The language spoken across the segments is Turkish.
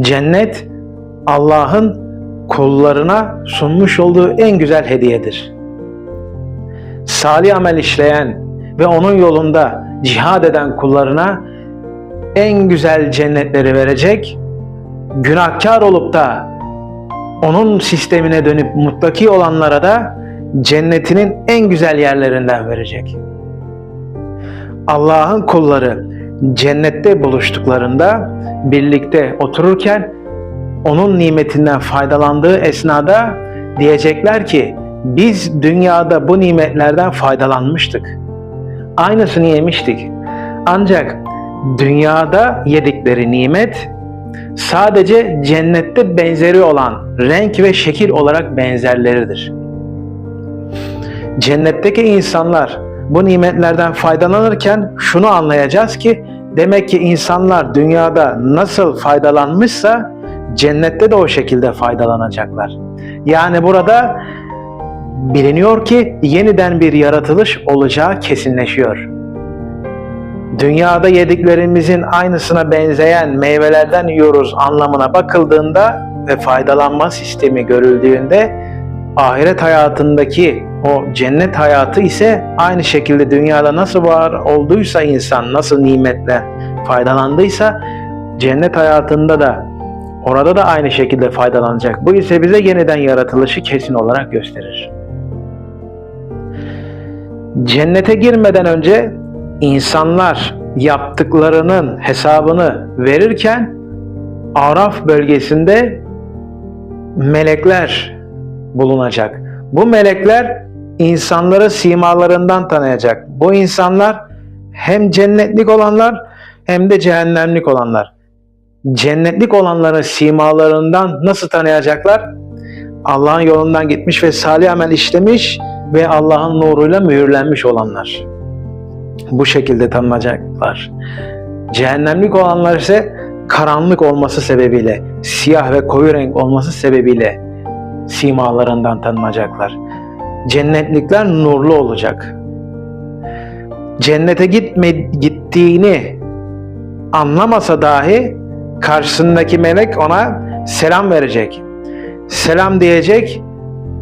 Cennet Allah'ın kullarına sunmuş olduğu en güzel hediyedir. Salih amel işleyen ve onun yolunda cihad eden kullarına en güzel cennetleri verecek. Günahkar olup da onun sistemine dönüp muttaki olanlara da cennetinin en güzel yerlerinden verecek. Allah'ın kulları cennette buluştuklarında birlikte otururken onun nimetinden faydalandığı esnada diyecekler ki biz dünyada bu nimetlerden faydalanmıştık. Aynısını yemiştik. Ancak dünyada yedikleri nimet sadece cennette benzeri olan renk ve şekil olarak benzerleridir. Cennetteki insanlar bu nimetlerden faydalanırken şunu anlayacağız ki demek ki insanlar dünyada nasıl faydalanmışsa cennette de o şekilde faydalanacaklar. Yani burada biliniyor ki yeniden bir yaratılış olacağı kesinleşiyor. Dünyada yediklerimizin aynısına benzeyen meyvelerden yiyoruz anlamına bakıldığında ve faydalanma sistemi görüldüğünde ahiret hayatındaki o cennet hayatı ise aynı şekilde dünyada nasıl var olduysa insan nasıl nimetle faydalandıysa cennet hayatında da orada da aynı şekilde faydalanacak. Bu ise bize yeniden yaratılışı kesin olarak gösterir. Cennete girmeden önce insanlar yaptıklarının hesabını verirken Araf bölgesinde melekler bulunacak. Bu melekler insanları simalarından tanıyacak. Bu insanlar hem cennetlik olanlar hem de cehennemlik olanlar. Cennetlik olanları simalarından nasıl tanıyacaklar? Allah'ın yolundan gitmiş ve salih amel işlemiş ve Allah'ın nuruyla mühürlenmiş olanlar. Bu şekilde tanınacaklar. Cehennemlik olanlar ise karanlık olması sebebiyle, siyah ve koyu renk olması sebebiyle simalarından tanınacaklar. Cennetlikler nurlu olacak. Cennete gitme, gittiğini anlamasa dahi karşısındaki melek ona selam verecek. Selam diyecek.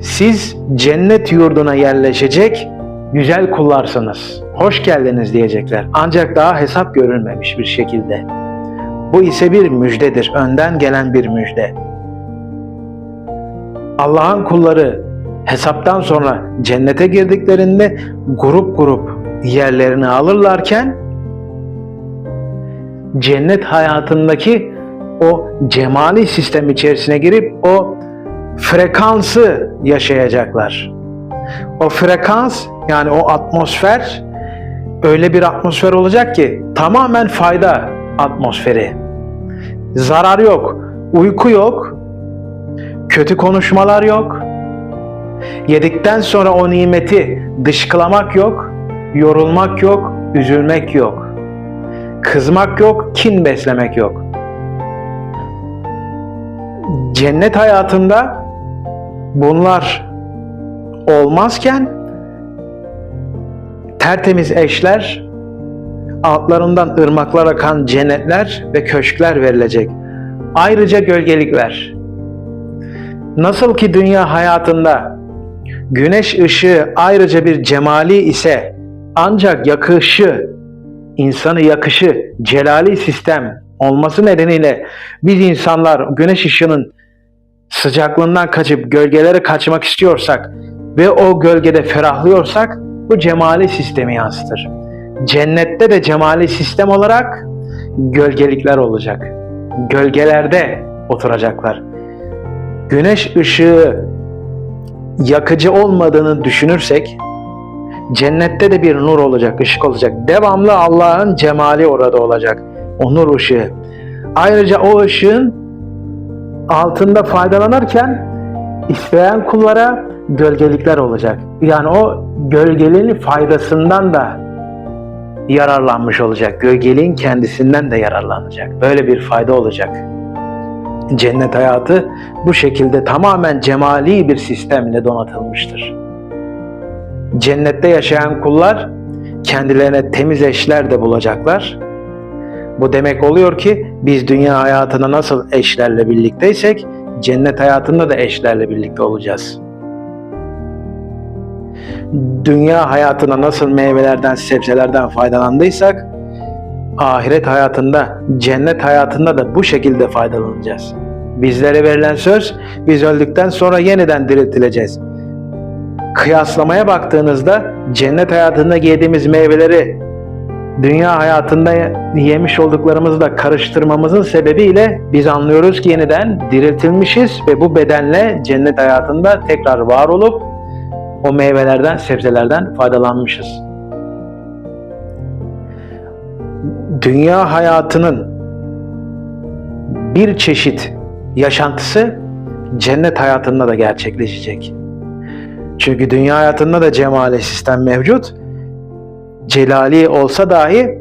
Siz cennet yurduna yerleşecek güzel kullarsınız. Hoş geldiniz diyecekler. Ancak daha hesap görülmemiş bir şekilde. Bu ise bir müjdedir. Önden gelen bir müjde. Allah'ın kulları hesaptan sonra cennete girdiklerinde grup grup yerlerini alırlarken cennet hayatındaki o cemali sistem içerisine girip o frekansı yaşayacaklar. O frekans yani o atmosfer öyle bir atmosfer olacak ki tamamen fayda atmosferi. Zarar yok, uyku yok, kötü konuşmalar yok. Yedikten sonra o nimeti dışkılamak yok, yorulmak yok, üzülmek yok. Kızmak yok, kin beslemek yok. Cennet hayatında bunlar olmazken tertemiz eşler, altlarından ırmaklar akan cennetler ve köşkler verilecek. Ayrıca gölgelikler. Nasıl ki dünya hayatında güneş ışığı ayrıca bir cemali ise ancak yakışı, insanı yakışı, celali sistem olması nedeniyle biz insanlar güneş ışığının sıcaklığından kaçıp gölgelere kaçmak istiyorsak ve o gölgede ferahlıyorsak bu cemali sistemi yansıtır. Cennette de cemali sistem olarak gölgelikler olacak. Gölgelerde oturacaklar. Güneş ışığı yakıcı olmadığını düşünürsek cennette de bir nur olacak, ışık olacak. Devamlı Allah'ın cemali orada olacak. O nur ışığı. Ayrıca o ışığın altında faydalanırken isteyen kullara gölgelikler olacak. Yani o gölgeliğin faydasından da yararlanmış olacak. Gölgeliğin kendisinden de yararlanacak. Böyle bir fayda olacak. Cennet hayatı bu şekilde tamamen cemali bir sistemle donatılmıştır. Cennette yaşayan kullar kendilerine temiz eşler de bulacaklar. Bu demek oluyor ki biz dünya hayatında nasıl eşlerle birlikteysek cennet hayatında da eşlerle birlikte olacağız. Dünya hayatına nasıl meyvelerden, sebzelerden faydalandıysak ahiret hayatında, cennet hayatında da bu şekilde faydalanacağız. Bizlere verilen söz, biz öldükten sonra yeniden diriltileceğiz. Kıyaslamaya baktığınızda cennet hayatında yediğimiz meyveleri dünya hayatında yemiş olduklarımızla karıştırmamızın sebebiyle biz anlıyoruz ki yeniden diriltilmişiz ve bu bedenle cennet hayatında tekrar var olup o meyvelerden, sebzelerden faydalanmışız. Dünya hayatının bir çeşit yaşantısı cennet hayatında da gerçekleşecek. Çünkü dünya hayatında da cemali sistem mevcut. Celali olsa dahi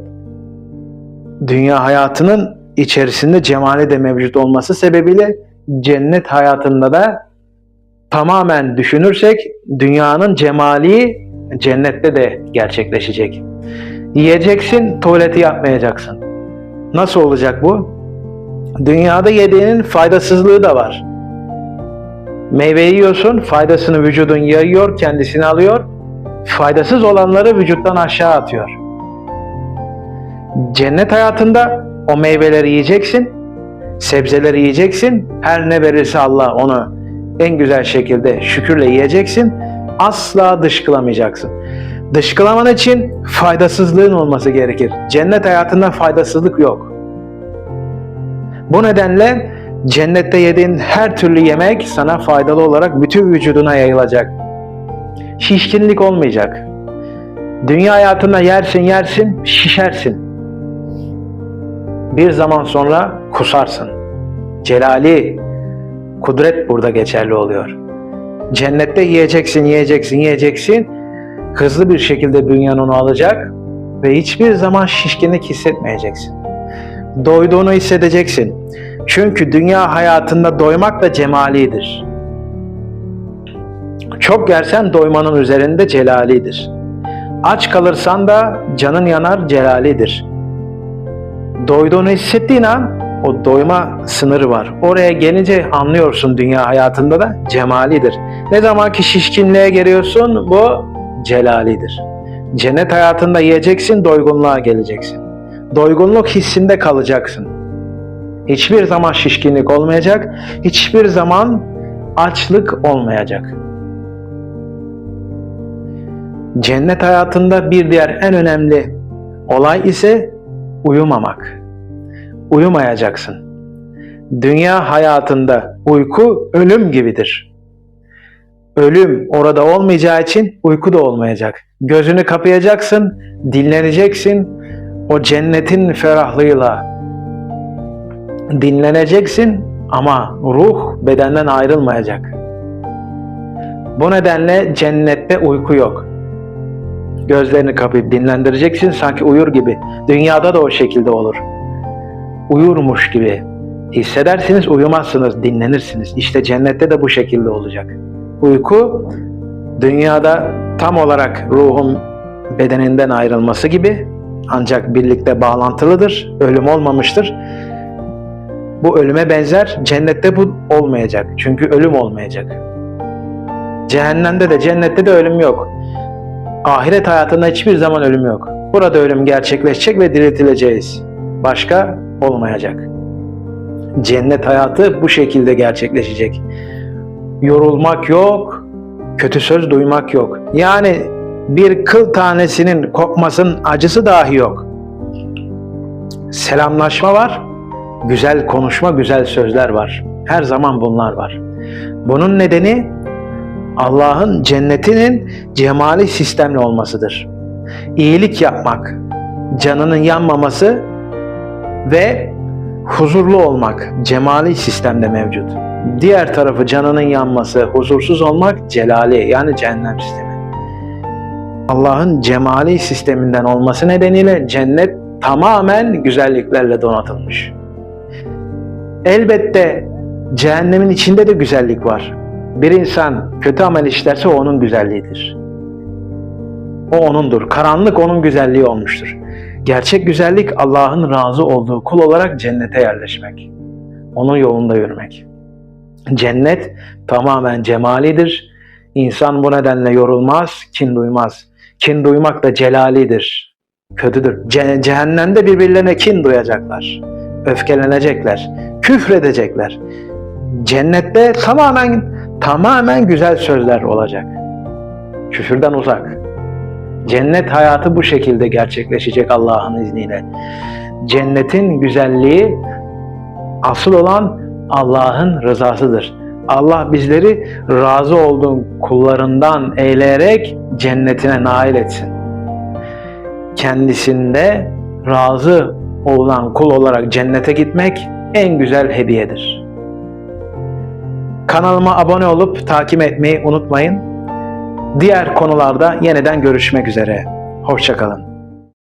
dünya hayatının içerisinde cemali de mevcut olması sebebiyle cennet hayatında da tamamen düşünürsek dünyanın cemali cennette de gerçekleşecek. Yiyeceksin, tuvaleti yapmayacaksın. Nasıl olacak bu? Dünyada yediğinin faydasızlığı da var. Meyve yiyorsun, faydasını vücudun yayıyor, kendisini alıyor. Faydasız olanları vücuttan aşağı atıyor. Cennet hayatında o meyveleri yiyeceksin, sebzeleri yiyeceksin. Her ne verirse Allah onu en güzel şekilde şükürle yiyeceksin. Asla dışkılamayacaksın. Dışkılaman için faydasızlığın olması gerekir. Cennet hayatında faydasızlık yok. Bu nedenle cennette yediğin her türlü yemek sana faydalı olarak bütün vücuduna yayılacak. Şişkinlik olmayacak. Dünya hayatında yersin yersin, şişersin. Bir zaman sonra kusarsın. Celali, kudret burada geçerli oluyor. Cennette yiyeceksin, yiyeceksin, yiyeceksin. Hızlı bir şekilde bünyen onu alacak ve hiçbir zaman şişkinlik hissetmeyeceksin. Doyduğunu hissedeceksin. Çünkü dünya hayatında doymak da cemalidir. Çok yersen doymanın üzerinde celalidir. Aç kalırsan da canın yanar celalidir. Doyduğunu hissettiğin an o doyma sınırı var. Oraya gelince anlıyorsun dünya hayatında da cemalidir. Ne zaman ki şişkinliğe geliyorsun bu celalidir. Cennet hayatında yiyeceksin, doygunluğa geleceksin. Doygunluk hissinde kalacaksın. Hiçbir zaman şişkinlik olmayacak, hiçbir zaman açlık olmayacak. Cennet hayatında bir diğer en önemli olay ise uyumamak. Uyumayacaksın. Dünya hayatında uyku ölüm gibidir. Ölüm orada olmayacağı için uyku da olmayacak. Gözünü kapayacaksın, dinleneceksin. O cennetin ferahlığıyla dinleneceksin ama ruh bedenden ayrılmayacak. Bu nedenle cennette uyku yok. Gözlerini kapayıp dinlendireceksin sanki uyur gibi. Dünyada da o şekilde olur. Uyurmuş gibi hissedersiniz, uyumazsınız, dinlenirsiniz. İşte cennette de bu şekilde olacak. Uyku dünyada tam olarak ruhun bedeninden ayrılması gibi ancak birlikte bağlantılıdır. Ölüm olmamıştır. Bu ölüme benzer. Cennette bu olmayacak. Çünkü ölüm olmayacak. Cehennemde de cennette de ölüm yok. Ahiret hayatında hiçbir zaman ölüm yok. Burada ölüm gerçekleşecek ve diriltileceğiz. Başka olmayacak. Cennet hayatı bu şekilde gerçekleşecek. Yorulmak yok, kötü söz duymak yok. Yani bir kıl tanesinin kopmasının acısı dahi yok. Selamlaşma var, güzel konuşma, güzel sözler var. Her zaman bunlar var. Bunun nedeni Allah'ın cennetinin cemali sistemli olmasıdır. İyilik yapmak, canının yanmaması ve huzurlu olmak cemali sistemde mevcut. Diğer tarafı canının yanması, huzursuz olmak celali yani cehennem sistemi. Allah'ın cemali sisteminden olması nedeniyle cennet tamamen güzelliklerle donatılmış. Elbette cehennemin içinde de güzellik var. Bir insan kötü amel işlerse o onun güzelliğidir. O onundur. Karanlık onun güzelliği olmuştur. Gerçek güzellik Allah'ın razı olduğu kul olarak cennete yerleşmek. Onun yolunda yürümek. Cennet tamamen cemalidir. İnsan bu nedenle yorulmaz, kin duymaz. Kin duymak da celalidir. Kötüdür. Ce- cehennemde birbirlerine kin duyacaklar. Öfkelenecekler. Küfredecekler. Cennette tamamen tamamen güzel sözler olacak. Küfürden uzak. Cennet hayatı bu şekilde gerçekleşecek Allah'ın izniyle. Cennetin güzelliği asıl olan Allah'ın rızasıdır. Allah bizleri razı olduğu kullarından eyleyerek cennetine nail etsin. Kendisinde razı olan kul olarak cennete gitmek en güzel hediyedir. Kanalıma abone olup takip etmeyi unutmayın. Diğer konularda yeniden görüşmek üzere. Hoşçakalın.